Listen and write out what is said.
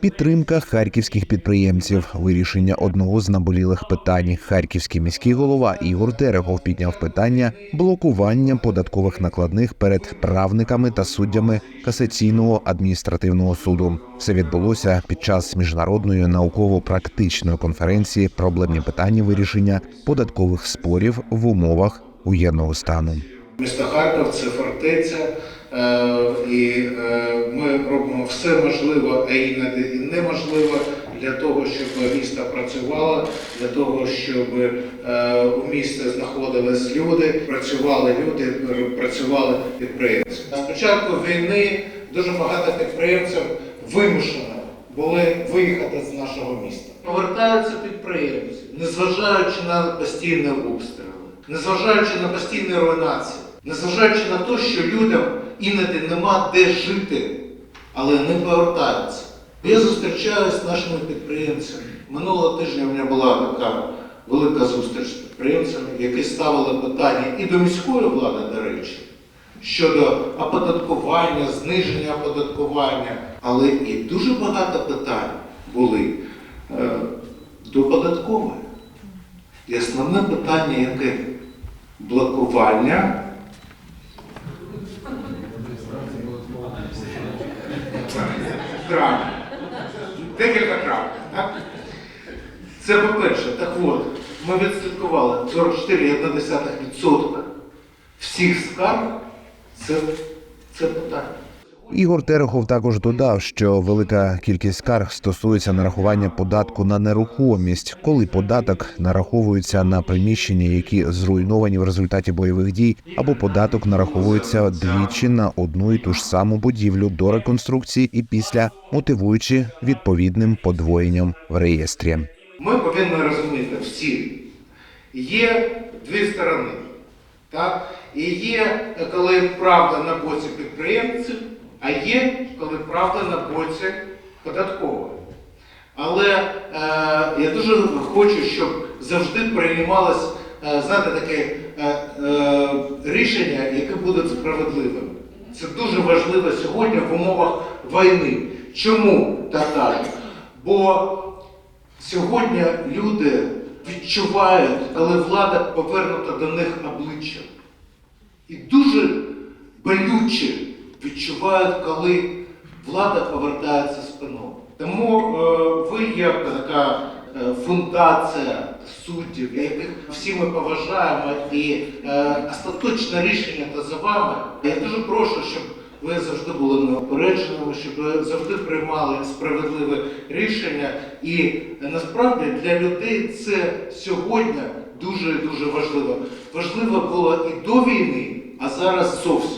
Підтримка харківських підприємців, вирішення одного з наболілих питань. Харківський міський голова Ігор Терехов підняв питання блокування податкових накладних перед правниками та суддями касаційного адміністративного суду. Все відбулося під час міжнародної науково-практичної конференції Проблемні питання вирішення податкових спорів в умовах воєнного стану. Місто Харків це фортеця, е, і е, ми робимо все можливе, а іноді і неможливе для того, щоб місто працювало, для того, щоб е, у місті знаходились люди, працювали люди, працювали підприємці. З початку війни дуже багато підприємців вимушено були виїхати з нашого міста. Повертаються підприємці, незважаючи на постійні обстріли, незважаючи на постійні руйнації, незважаючи на те, що людям іноді нема де жити, але не повертаються. Я зустрічаюся з нашими підприємцями. Минулого тижня у мене була така велика зустріч з підприємцями, які ставили питання і до міської влади, до речі, щодо оподаткування, зниження оподаткування, але і дуже багато питань були е, до податкової. І основне питання яке? Блокування. Крам. Декілька. Так? Це по-перше. Так от, ми відслідкували 44,1% всіх скарг це, це питання. Ігор Терехов також додав, що велика кількість скарг стосується нарахування податку на нерухомість, коли податок нараховується на приміщення, які зруйновані в результаті бойових дій, або податок нараховується двічі на одну і ту ж саму будівлю до реконструкції і після, мотивуючи відповідним подвоєнням в реєстрі. Ми повинні розуміти всі. Є дві сторони. Так? І є, коли правда на боці підприємців, а є, коли правда на боці податкової. Але е, я дуже хочу, щоб завжди приймалось е, знаєте, таке е, е, рішення, яке буде справедливим. Це дуже важливо сьогодні в умовах війни. Чому так? Бо Сьогодні люди відчувають, коли влада повернута до них обличчям. І дуже болюче відчувають, коли влада повертається спиною. Тому е, ви як така е, фундація суддів, яких всі ми поважаємо, і е, остаточне рішення то за вами. Я дуже прошу, щоб ви завжди були неопередженими, щоб ви завжди приймали справедливе рішення. І насправді для людей це сьогодні дуже дуже важливо. Важливо було і до війни, а зараз зовсім.